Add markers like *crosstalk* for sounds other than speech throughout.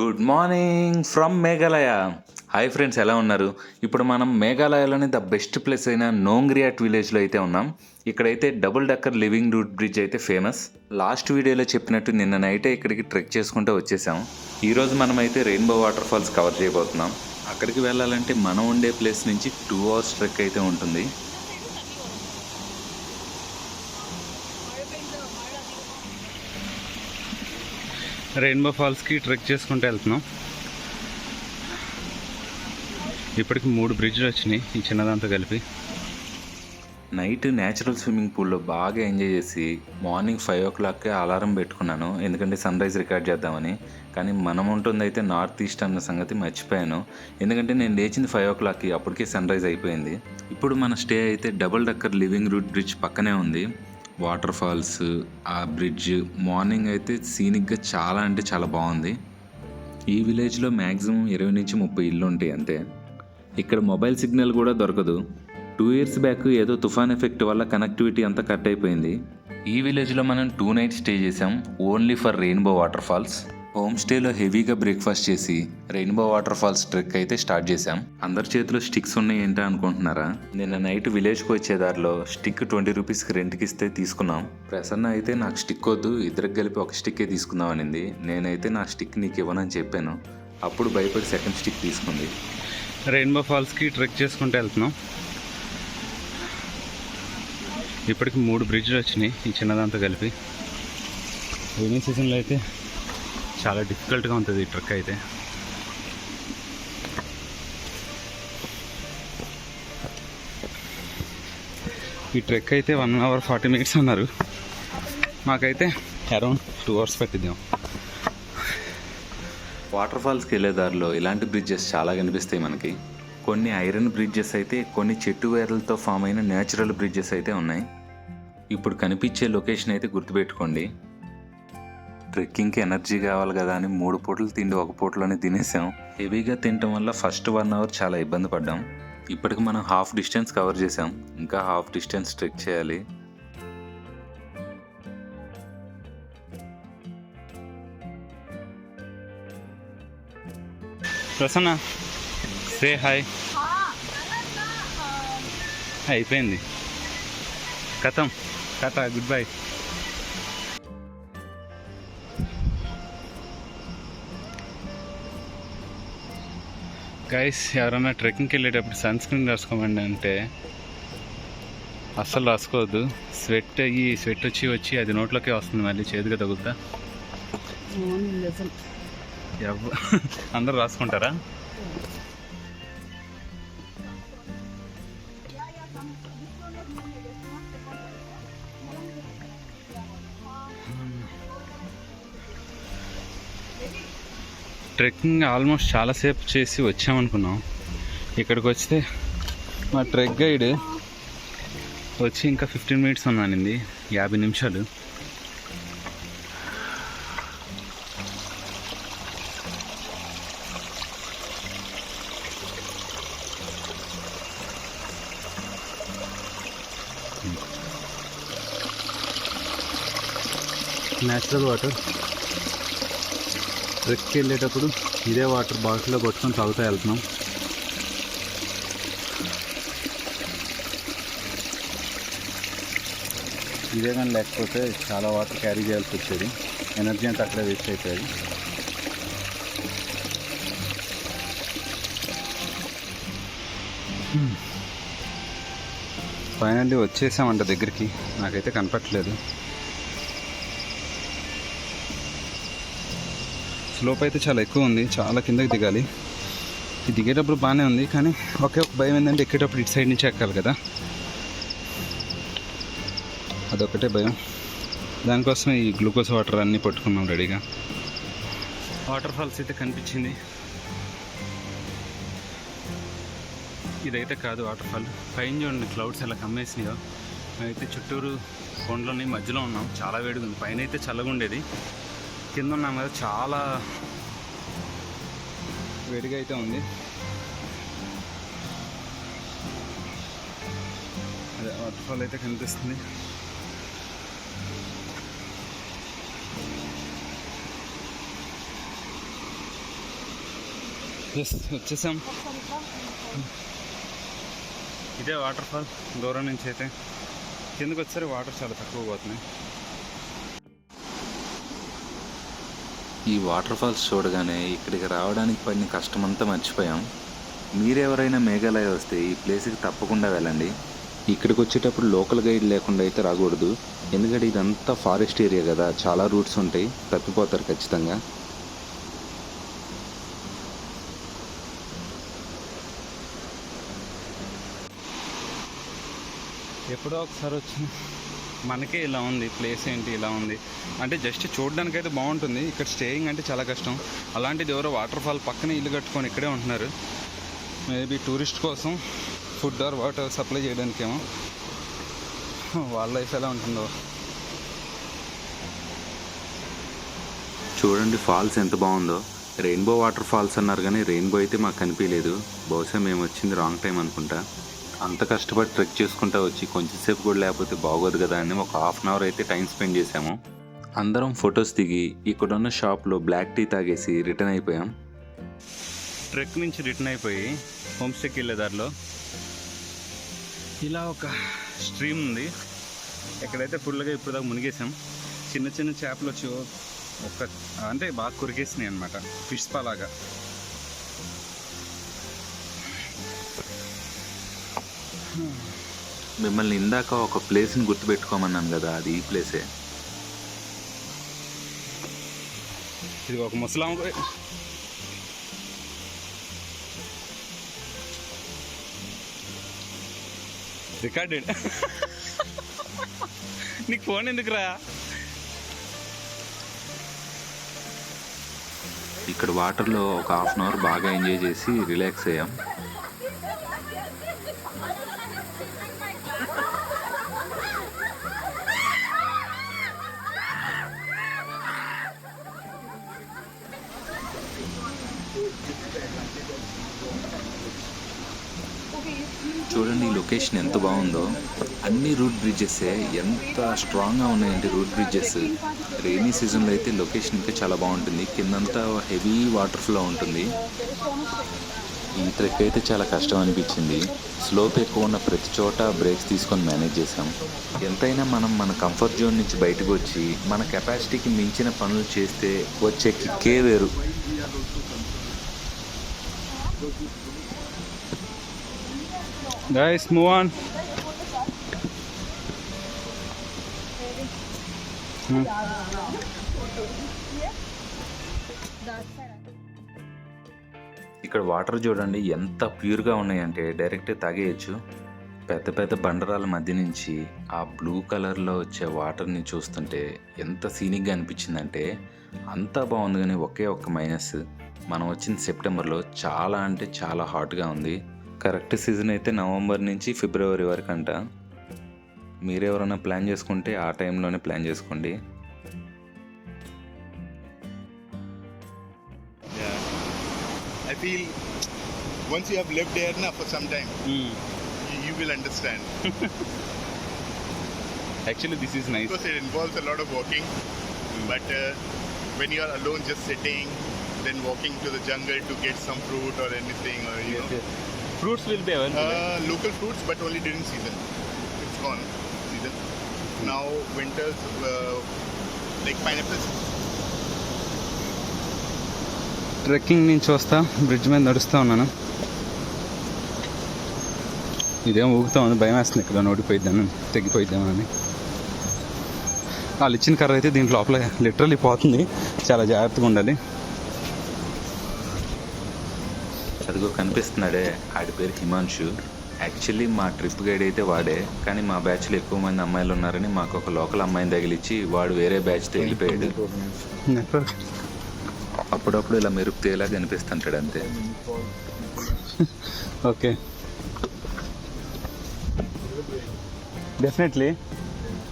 Good morning from Meghalaya. Hi friends ఎలా ఉన్నారు? ఇప్పుడు మనం మేఘాలయలోని ద బెస్ట్ ప్లేస్ అయిన నోంగ్రియాట్ విలేజ్లో అయితే ఉన్నాం. ఇక్కడైతే double decker living root bridge అయితే ఫేమస్. లాస్ట్ వీడియోలో చెప్పినట్టు నిన్న నైటే ఇక్కడికి ట్రెక్ చేసుకుంటూ వచ్చేసాం. ఈరోజు మనమైతే రెయిన్బో వాటర్ ఫాల్స్ కవర్ చేయబోతున్నాం. అక్కడికి వెళ్ళాలంటే మనం ఉండే ప్లేస్ నుంచి టూ అవర్స్ ట్రెక్ అయితే ఉంటుంది. రెయిన్బో ఫాల్స్కి ట్రెక్ చేసుకుంటూ వెళ్తున్నాం. ఇప్పటికి మూడు బ్రిడ్జ్లు వచ్చినాయి ఈ చిన్నదంతా కలిపి. నైట్ న్యాచురల్ స్విమ్మింగ్ పూల్లో బాగా ఎంజాయ్ చేసి మార్నింగ్ ఫైవ్ ఓ క్లాక్కే అలారం పెట్టుకున్నాను. ఎందుకంటే సన్ రైజ్ రికార్డ్ చేద్దామని. కానీ మనం ఉంటుంది అయితే నార్త్ ఈస్ట్ అన్న సంగతి మర్చిపోయాను. ఎందుకంటే నేను లేచింది ఫైవ్ ఓ క్లాక్కి అప్పటికే సన్ రైజ్ అయిపోయింది. ఇప్పుడు మన స్టే అయితే double decker living root bridge పక్కనే ఉంది. వాటర్ ఫాల్స్ ఆ బ్రిడ్జ్. మార్నింగ్ అయితే సీనిక్గా చాలా అంటే చాలా బాగుంది. ఈ విలేజ్లో మ్యాక్సిమం ఇరవై నుంచి ముప్పై ఇల్లు ఉంటాయి అంతే. ఇక్కడ మొబైల్ సిగ్నల్ కూడా దొరకదు. టూ ఇయర్స్ బ్యాక్ ఏదో తుఫాన్ ఎఫెక్ట్ వల్ల కనెక్టివిటీ అంతా కట్ అయిపోయింది. ఈ విలేజ్లో మనం టూ నైట్ స్టే చేసాం only for rainbow water falls. Home స్టేలో హెవీగా బ్రేక్ఫాస్ట్ చేసి రెయిన్బో వాటర్ ఫాల్స్ ట్రెక్ అయితే స్టార్ట్ చేసాం అందరి చేతిలో స్టిక్స్ ఉన్నాయి ఏంటా అనుకుంటున్నారా? నిన్న నైట్ విలేజ్కి వచ్చే దారిలో స్టిక్ ట్వంటీ రూపీస్కి రెంట్కి ఇస్తే తీసుకున్నాం. ప్రసన్న అయితే నాకు స్టిక్ వద్దు ఇద్దరికి కలిపి ఒక స్టిక్కే తీసుకుందాం అనింది. నేనైతే నా స్టిక్ నీకు ఇవ్వనని చెప్పాను. అప్పుడు భయపడి సెకండ్ స్టిక్ తీసుకుంది. రెయిన్బో ఫాల్స్కి ట్రెక్ చేసుకుంటూ వెళ్తున్నాం. ఇప్పటికి మూడు బ్రిడ్జ్లు వచ్చినాయి ఈ చిన్నదంతా కలిపి. రైనీ సీజన్లో అయితే చాలా డిఫికల్ట్గా ఉంటుంది ఈ ట్రెక్ అయితే. ఈ ట్రెక్ అయితే వన్ అవర్ ఫార్టీ మినిట్స్ అన్నారు. మాకైతే అరౌండ్ టూ అవర్స్ పెట్టిద్దాం. వాటర్ ఫాల్స్కి వెళ్ళే దారిలో ఇలాంటి బ్రిడ్జెస్ చాలా కనిపిస్తాయి మనకి. కొన్ని ఐరన్ బ్రిడ్జెస్ అయితే కొన్ని చెట్టు వేర్లతో ఫామ్ అయిన నేచురల్ బ్రిడ్జెస్ అయితే ఉన్నాయి. ఇప్పుడు కనిపించే లొకేషన్ అయితే గుర్తుపెట్టుకోండి. ట్రెక్కింగ్కి ఎనర్జీ కావాలి కదా అని మూడు పూటలు తిండి ఒక పూటలోనే తినేసాం. హెవీగా తినటం వల్ల ఫస్ట్ వన్ అవర్ చాలా ఇబ్బంది పడ్డాం. ఇప్పటికి మనం హాఫ్ డిస్టెన్స్ కవర్ చేసాం. ఇంకా హాఫ్ డిస్టెన్స్ ట్రెక్ చేయాలి. ప్రసన్న సే హాయ్ అయిపోయింది. కథం కథ గుడ్ బై గైస్ ఎవరైనా ట్రెక్కింగ్కి వెళ్ళేటప్పుడు సన్ స్క్రీన్ రాసుకోమండి అంటే అస్సలు రాసుకోవద్దు. స్వెట్ అయ్యి స్వెట్ వచ్చి వచ్చి అది నోట్లోకే వస్తుంది మళ్ళీ చేతిగా తగులుతా ఎవ అందరు రాసుకుంటారా? ట్రెక్కింగ్ ఆల్మోస్ట్ చాలాసేపు చేసి వచ్చామనుకున్నాం. ఇక్కడికి వస్తే మా ట్రెక్ గైడ్ వచ్చి ఇంకా ఫిఫ్టీన్ మినిట్స్ ఉన్నానండి. యాభై నిమిషాలు. Natural water. ట్రెక్కి వెళ్ళేటప్పుడు ఇదే వాటర్ బాటిల్లో కొట్టుకొని తాగుతూ వెళ్తున్నాం. ఇదే కానీ లేకపోతే చాలా వాటర్ క్యారీ చేయాల్సి వచ్చేది. ఎనర్జీ అంతా అక్కడే వేస్ట్ అయిపోయేది. Hmm. ఫైనల్లీ వచ్చేసామంట దగ్గరికి. నాకైతే కనపట్లేదు స్లోప్ అయితే చాలా ఎక్కువ ఉంది. చాలా కిందకి దిగాలి. దిగేటప్పుడు బాగానే ఉంది కానీ ఒకే ఒక భయం ఏంటంటే ఎక్కేటప్పుడు ఇటు సైడ్ నుంచి ఎక్కాలి కదా. అదొకటే భయం. దానికోసం ఈ గ్లూకోజ్ వాటర్ అన్నీ పట్టుకున్నాం రెడీగా. వాటర్ ఫాల్స్ అయితే కనిపించింది. ఇదైతే కాదు వాటర్ ఫాల్. పైన చూడండి క్లౌడ్స్ ఎలా కమ్మేసినాయో. అయితే చుట్టూరు కొండలని మధ్యలో ఉన్నాం. చాలా వేడిగా ఉంది. పైన అయితే చల్లగా ఉండేది. కింద ఉన్నాం కదా చాలా వేడిగా అయితే ఉంది. అదే వాటర్ ఫాల్ అయితే కనిపిస్తుంది. ఎస్ వచ్చేసాం. ఇదే వాటర్ ఫాల్ దూరం నుంచి అయితే. కిందకు వచ్చేసరికి వాటర్ చాలా తక్కువ పోతున్నాయి. ఈ వాటర్ ఫాల్స్ చూడగానే ఇక్కడికి రావడానికి పడిన కష్టమంతా మర్చిపోయాం. మీరెవరైనా మేఘాలయ వస్తే ఈ ప్లేస్కి తప్పకుండా వెళ్ళండి. ఇక్కడికి వచ్చేటప్పుడు లోకల్ గైడ్ లేకుండా అయితే రాకూడదు. ఎందుకంటే ఇదంతా ఫారెస్ట్ ఏరియా కదా చాలా రూట్స్ ఉంటాయి తప్పిపోతారు ఖచ్చితంగా. ఎప్పుడో ఒకసారి వచ్చింది మనకే ఇలా ఉంది ప్లేస్ ఏంటి ఇలా ఉంది. అంటే జస్ట్ చూడడానికి అయితే బాగుంటుంది. ఇక్కడ స్టేయింగ్ అంటే చాలా కష్టం. అలాంటిది ఎవరో వాటర్ ఫాల్ పక్కనే ఇల్లు కట్టుకొని ఇక్కడే ఉంటున్నారు. మేబీ టూరిస్ట్ కోసం ఫుడ్ ఆర్ వాటర్ సప్లై చేయడానికేమో. వాళ్ళ లైఫ్ ఎలా ఉంటుందో. చూడండి ఫాల్స్ ఎంత బాగుందో. రెయిన్బో వాటర్ ఫాల్స్ అన్నారు కానీ రెయిన్బో అయితే మాకు కనిపించలేదు. బహుశా మేము వచ్చింది రాంగ్ టైం అనుకుంటా. అంత కష్టపడి ట్రెక్ చేసుకుంటా వచ్చి కొంచెంసేపు కూడా లేకపోతే బాగోదు కదా అని ఒక హాఫ్ అన్ అవర్ అయితే టైం స్పెండ్ చేసాము అందరం ఫొటోస్ దిగి ఇక్కడున్న షాప్లో బ్లాక్ టీ తాగేసి రిటర్న్ అయిపోయాం. ట్రెక్ నుంచి రిటర్న్ అయిపోయి హోమ్ స్టేకి వెళ్ళే దారిలో ఇలా ఒక స్ట్రీమ్ ఉంది. ఎక్కడైతే ఫుల్గా ఇప్పుడు దాకా మునిగేసాం చిన్న చిన్న చేపలు వచ్చి ఒక అంటే బాగా కొరికేసినాయి అనమాట ఫిష్ పాలాగా మిమ్మల్ని ఇందాక ఒక ప్లేస్ని గుర్తుపెట్టుకోమన్నాను కదా అది ఈ ప్లేసే. ఇది ఒక ముసలాం రికార్డెడ్ నీకు ఫోన్ ఎందుకురా? ఇక్కడ వాటర్లో ఒక హాఫ్ అన్ అవర్ బాగా ఎంజాయ్ చేసి రిలాక్స్ అయ్యాం. చూడండి ఈ లొకేషన్ ఎంత బాగుందో. అన్ని రూట్ బ్రిడ్జెస్ ఎంత స్ట్రాంగ్గా ఉన్నాయంటే రూట్ బ్రిడ్జెస్ రైనీ సీజన్లో అయితే లొకేషన్ ఇంకా చాలా బాగుంటుంది. కిందంతా హెవీ వాటర్ ఫ్లో ఉంటుంది. ఈ ట్రెక్ అయితే చాలా కష్టం అనిపించింది. స్లోప్ ఎక్కువ ఉన్న ప్రతి చోట బ్రేక్స్ తీసుకొని మేనేజ్ చేసాం ఎంతైనా మనం మన కంఫర్ట్ జోన్ నుంచి బయటకు వచ్చి మన కెపాసిటీకి మించిన పనులు చేస్తే వచ్చే కిక్కే వేరు. గైస్ మూవ్ ఆన్ ఇక్కడ వాటర్ చూడండి ఎంత ప్యూర్గా ఉన్నాయంటే డైరెక్ట్ తాగేయచ్చు. పెద్ద పెద్ద బండరాల మధ్య నుంచి ఆ బ్లూ కలర్లో వచ్చే వాటర్ని చూస్తుంటే ఎంత సీనిక్గా అనిపించిందంటే అంతా బాగుంది కానీ ఒకే ఒక్క మైనస్. మనం వచ్చిన సెప్టెంబర్లో. చాలా అంటే చాలా హాట్గా ఉంది. కరెక్ట్ సీజన్ అయితే నవంబర్ నుంచి ఫిబ్రవరి వరకు అంట మీరెవరైనా ప్లాన్ చేసుకుంటే ఆ టైంలోనే ప్లాన్ చేసుకోండి. I feel once you left there నా for some time you will understand actually this is nice it involves a of walking but when you just sitting then walking to the jungle to get some fruit or anything, or you know, fruits will be available uh, local fruits, but only during season. It's gone season. Now winters, uh, like pineapples. Trekking నుంచి వస్తా bridge మీద నడుస్తూ ఉన్నాను ఇదేం ఊగుతా ఉంది భయం వేస్తుంది ఇక్కడ నోడిపోయిద్దాను తెగిపోయిద్దామని వాళ్ళు ఇచ్చిన కర్ర అయితే దీంట్లో లోపల లిటరల్లీ పోతుంది చాలా జాగ్రత్తగా ఉండాలి అదిగో కనిపిస్తున్నాడే. ఆడి పేరు హిమాంశు. యాక్చువల్లీ మా ట్రిప్ గైడ్ అయితే వాడే. కానీ మా బ్యాచ్లో ఎక్కువ మంది అమ్మాయిలు ఉన్నారని మాకు ఒక లోకల్ అమ్మాయిని తగిలిచ్చి వాడు వేరే బ్యాచ్తో వెళ్ళిపోయాడు అప్పుడప్పుడు ఇలా మెరుపు తేలా కనిపిస్తుంటాడు అంతే. Okay. Definitely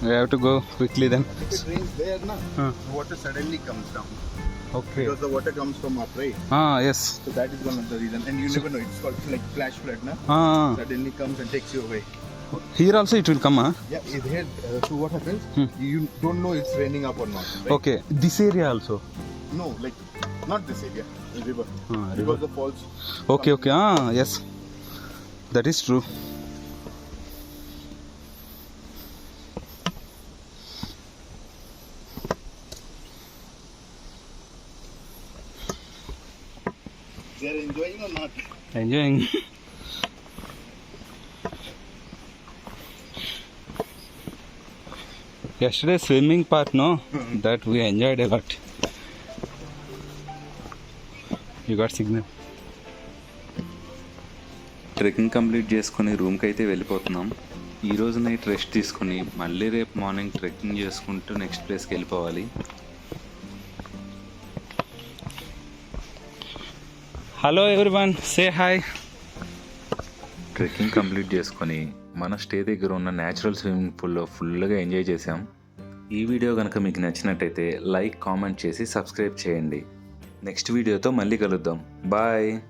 We have to go quickly then. If it rains there, na, huh. water suddenly comes down. Okay. Because the water comes from up, right? Ah, yes. So that is one of the reason. And you so, never know. It's called like flash flood, na? Ah. Suddenly comes and takes you away. Here also it will come, huh? Yeah, it here. Uh, so what happens? Hmm. You don't know it's raining up or not. Right? Okay. This area also. No, like not this area. The river. Ah, river. Because the falls. Okay, okay. Ah, yes. That is true. Enjoying *laughs* yesterday swimming part no? That we enjoyed a lot. You got signal. Trekking complete చేసుకుని రూమ్కి అయితే వెళ్ళిపోతున్నాం. ఈ night rest తీసుకుని మళ్ళీ రేపు morning trekking చేసుకుంటూ next ప్లేస్కి వెళ్ళిపోవాలి. Hello everyone say hi trekking complete చేసుకొని మన స్టే దగ్గర ఉన్న న్యాచురల్ స్విమ్మింగ్ పూల్లో ఫుల్గా ఎంజాయ్ చేసాం ఈ వీడియో కనుక మీకు నచ్చినట్టయితే లైక్ కామెంట్ చేసి సబ్స్క్రైబ్ చేయండి. నెక్స్ట్ వీడియోతో మళ్ళీ కలుద్దాం. బాయ్